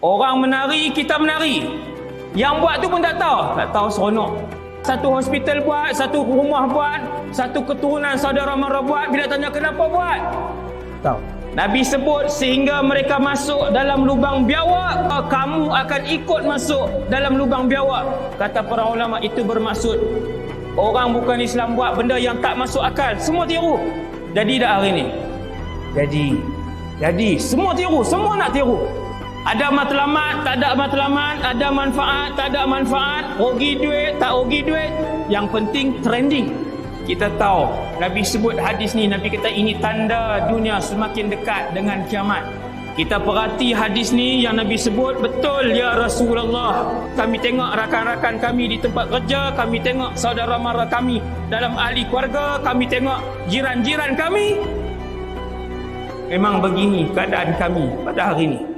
Orang menari, kita menari. Yang buat tu pun tak tahu. Tak tahu seronok. Satu hospital buat, satu rumah buat, satu keturunan saudara mara buat. Bila tanya kenapa buat? Tahu. Nabi sebut sehingga mereka masuk dalam lubang biawak, kamu akan ikut masuk dalam lubang biawak. Kata para ulama itu bermaksud orang bukan Islam buat benda yang tak masuk akal, semua tiru. Jadi dah hari ni. Jadi jadi semua tiru, semua nak tiru. Ada matlamat, tak ada matlamat, ada manfaat, tak ada manfaat, rugi duit, tak rugi duit. Yang penting trending. Kita tahu Nabi sebut hadis ni Nabi kata ini tanda dunia semakin dekat dengan kiamat. Kita perhati hadis ni yang Nabi sebut betul ya Rasulullah. Kami tengok rakan-rakan kami di tempat kerja, kami tengok saudara mara kami dalam ahli keluarga, kami tengok jiran-jiran kami. Memang begini keadaan kami pada hari ini.